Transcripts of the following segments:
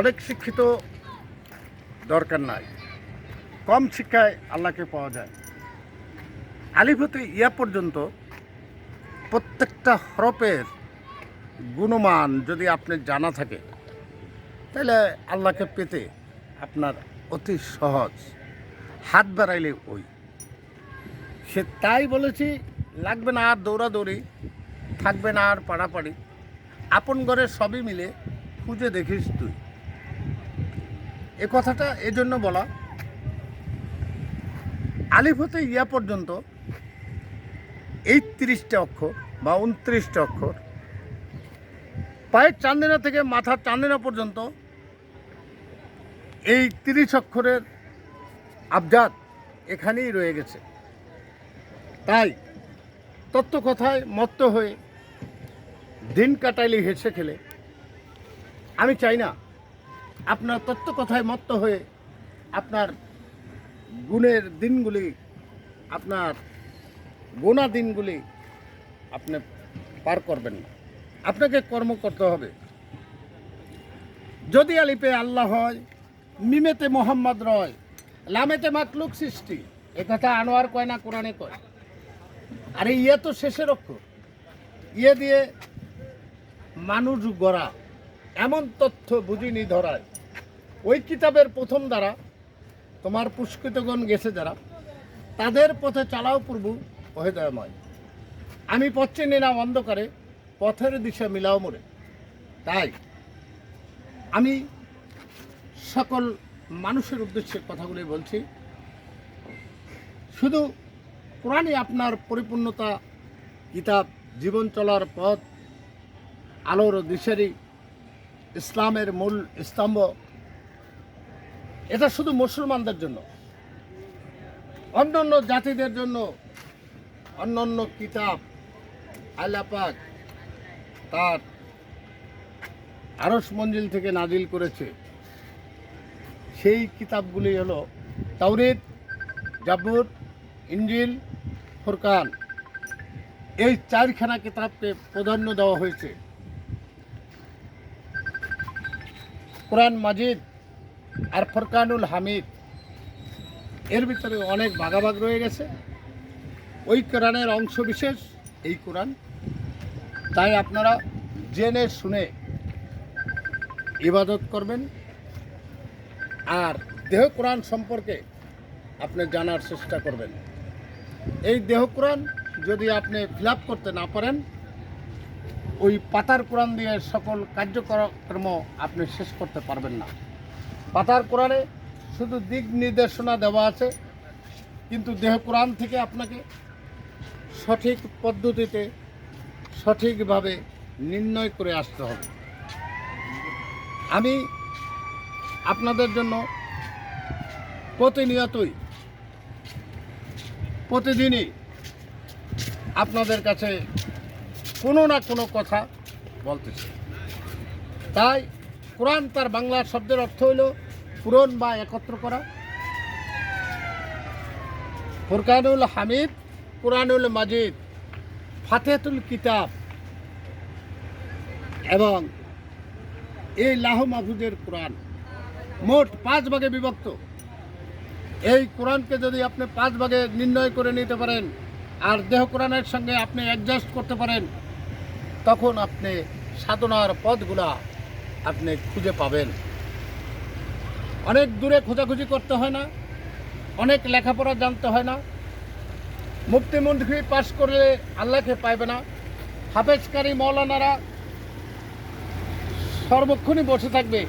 অনেক শিক্ষিত দরকার নাই। কম শিক্ষায় আল্লাহকে পাওয়া যায়। আলিফ ইয়া পর্যন্ত প্রত্যেকটা হরফের গুণমান যদি আপনি জানা থাকে, তাহলে আল্লাহকে পেতে আপনার অতি সহজ। হাত বাড়াইলে ওই। সে তাই বলেছি, লাগবে না আর দৌড়াদৌড়ি, থাকবে না আর পাড়াপাড়ি। আপন ঘরে সবই মিলে খুঁজে দেখিস তুই। এ কথাটা এজন্য বলা, আলিফ হতে ইয়া পর্যন্ত এই তিরিশটা অক্ষর বা উনত্রিশটা অক্ষর। পায়ের চান্দিনা থেকে মাথার চান্দিনা পর্যন্ত এই তিরিশ অক্ষরের আবজাদ এখানেই রয়ে গেছে। তাই তত্ত্ব কথায় মত্ত হয়ে দিন কাটাইলে হেসে খেলে। আমি চাই না আপনার তত্ত্ব কথায় মত্ত হয়ে আপনার গুণের দিনগুলি, আপনার গোনা দিনগুলি আপনি পার করবেন না। আপনাকে কর্ম করতে হবে। যদি আলিপে আল্লাহ হয়, মিমেতে মোহাম্মদ রয়, লামেতে মাকলুক সৃষ্টি, এ কথা আনোয়ার কয় না কোরআনে কয়। আরে ইয়ে তো শেষের অক্ষর। ইয়ে দিয়ে মানুষ গড়া। এমন তথ্য বুঝিনি ধরায়। ওই কিতাবের প্রথম দ্বারা তোমার পুষ্কৃতগণ গেছে যারা, তাদের পথে চালাও পূর্ব অহেদয়ময়। আমি পথ চিনি না অন্ধকারে, পথের দিশা মিলাও মোরে। তাই আমি সকল মানুষের উদ্দেশ্যে কথাগুলি বলছি। শুধু কোরআনই আপনার পরিপূর্ণতা, কিতাব, জীবন চলার পথ, আলোর দিশারি ইসলামের মূল স্তম্ভ। এটা শুধু মুসলমানদের জন্য। অন্যান্য জাতিদের জন্য অন্যান্য কিতাব, আল্লাপাক তার আরস মঞ্জিল থেকে নাজিল করেছে। সেই কিতাবগুলি হলো তাওরিদ জাবুর ইঞ্জিল ফুরকান। এই চারখানা কিতাবকে প্রাধান্য দেওয়া হয়েছে। কোরআন মাজিদ আর ফরকানুল হামিদ। এর ভিতরে অনেক ভাগাভাগ রয়ে গেছে। ওই কোরআনের অংশ বিশেষ, এই কোরআন। তাই আপনারা জেনে শুনে ইবাদত করবেন। আর দেহ কোরআন সম্পর্কে আপনি জানার চেষ্টা করবেন। এই দেহ কোরআন যদি আপনি ফিল করতে না পারেন ওই পাতার কোরআন দিয়ে সকল কার্যক্রম আপনি শেষ করতে পারবেন না। পাতার কোরআনে শুধু দিক নির্দেশনা দেওয়া আছে, কিন্তু দেহ কোরআন থেকে আপনাকে সঠিক পদ্ধতিতে সঠিকভাবে নির্ণয় করে আসতে হবে। আমি আপনাদের জন্য প্রতিনিয়তই, প্রতিদিনই আপনাদের কাছে কোনো না কোনো কথা বলতেছি। তাই কোরআন তার বাংলা শব্দের অর্থ হইল পূরণ বা একত্র করা। ফুরকানুল হামিদ, কোরআনুল মাজিদ ফাতেহাতুল কিতাব এবং এই লাহ মাহফুজের কোরআন। মোট পাঁচ ভাগে বিভক্ত। এই কোরআনকে যদি আপনি পাঁচ ভাগে নির্ণয় করে নিতে পারেন, আর দেহ কোরআনের সঙ্গে আপনি অ্যাডজাস্ট করতে পারেন তখন আপনি সাধনার পথগুলা আপনি খুঁজে পাবেন। অনেক দূরে খোঁজাখুঁজি করতে হয় না, অনেক লেখাপড়া জানতে হয় না। মুক্তি মন্ত্রী পাশ করলে আল্লাহকে পাইবে না। হাফেজকারী মৌলানারা সর্বক্ষণই বসে থাকবে।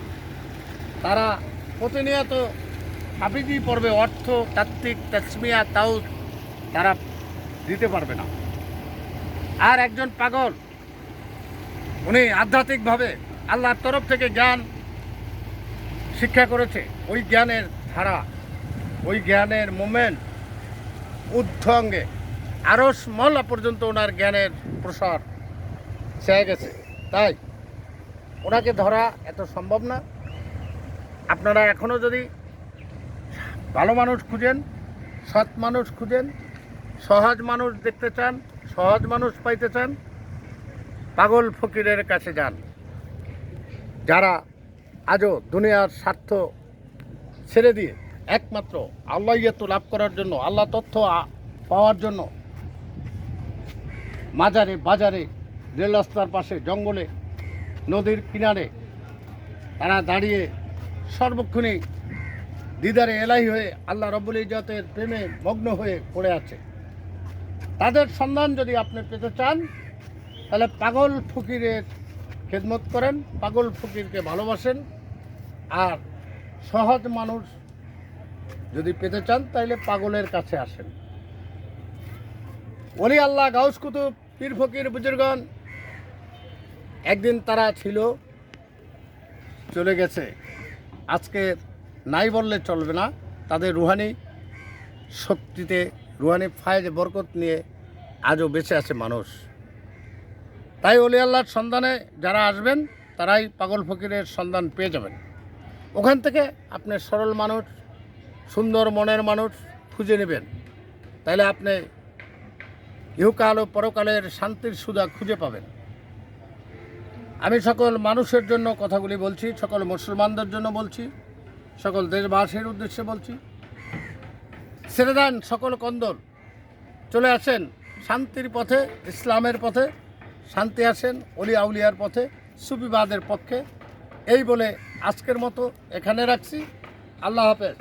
তারা প্রতিনিয়ত হাফিজি পড়বে, অর্থ, তাত্ত্বিক, তাসমিয়া তাও তারা দিতে পারবে না। আর একজন পাগল উনি আধ্যাত্মিকভাবে আল্লাহর তরফ থেকে জ্ঞান শিক্ষা করেছে। ওই জ্ঞানের ধারা, ওই জ্ঞানের মোমেন্ট ঊর্ধ্বঙ্গে আরও মহল্লা পর্যন্ত ওনার জ্ঞানের প্রসার চেয়ে গেছে। তাই ওনাকে ধরা এত সম্ভব না। আপনারা এখনও যদি ভালো মানুষ খুঁজেন, সৎ মানুষ খুঁজেন, সহজ মানুষ দেখতে চান, সহজ মানুষ পাইতে চান পাগল ফকিরের কাছে যান। যারা আজও দুনিয়ার স্বার্থ ছেড়ে দিয়ে একমাত্র আল্লাহ ইয়ত্ত লাভ করার জন্য, আল্লাহ তথ্য পাওয়ার জন্য মাজারে, বাজারে, রেল রাস্তার পাশে, জঙ্গলে, নদীর কিনারে তারা দাঁড়িয়ে সর্বক্ষণেই দিদারে এলাই হয়ে আল্লাহ রব্বুল ইজতের প্রেমে মগ্ন হয়ে পড়ে আছে। তাদের সন্ধান যদি আপনি পেতে চান তাহলে পাগল ফকিরের খেদমত করেন, পাগল ফকিরকে ভালোবাসেন। আর সহজ মানুষ যদি পেতে চান তাহলে পাগলের কাছে আসেন। ওলি আল্লাহ গাউস কুতুব, পীর ফকির বুজুর্গন একদিন তারা ছিল, চলে গেছে। আজকে নাই বললে চলবে না, তাদের রুহানি শক্তিতে, রুহানি ফায়েজ বরকত নিয়ে আজও বেঁচে আছে মানুষ। তাই অলি আল্লাহর সন্ধানে যারা আসবেন, তারাই পাগল ফকিরের সন্ধান পেয়ে যাবেন। ওখান থেকে আপনি সরল মানুষ, সুন্দর মনের মানুষ খুঁজে নেবেন। তাইলে আপনি ইহকাল ও পরকালের শান্তির সুদা খুঁজে পাবেন। আমি সকল মানুষের জন্য কথাগুলি বলছি, সকল মুসলমানদের জন্য বলছি, সকল দেশবাসীর উদ্দেশ্যে বলছি। ছেড়ে দেন সকল কন্দল, চলে আসেন শান্তির পথে, ইসলামের পথে। শান্তি আসেন অলি আউলিয়ার পথে, সুফিবাদের পক্ষে। এই বলে আজকের মতো এখানে রাখছি। আল্লাহ হাফেজ।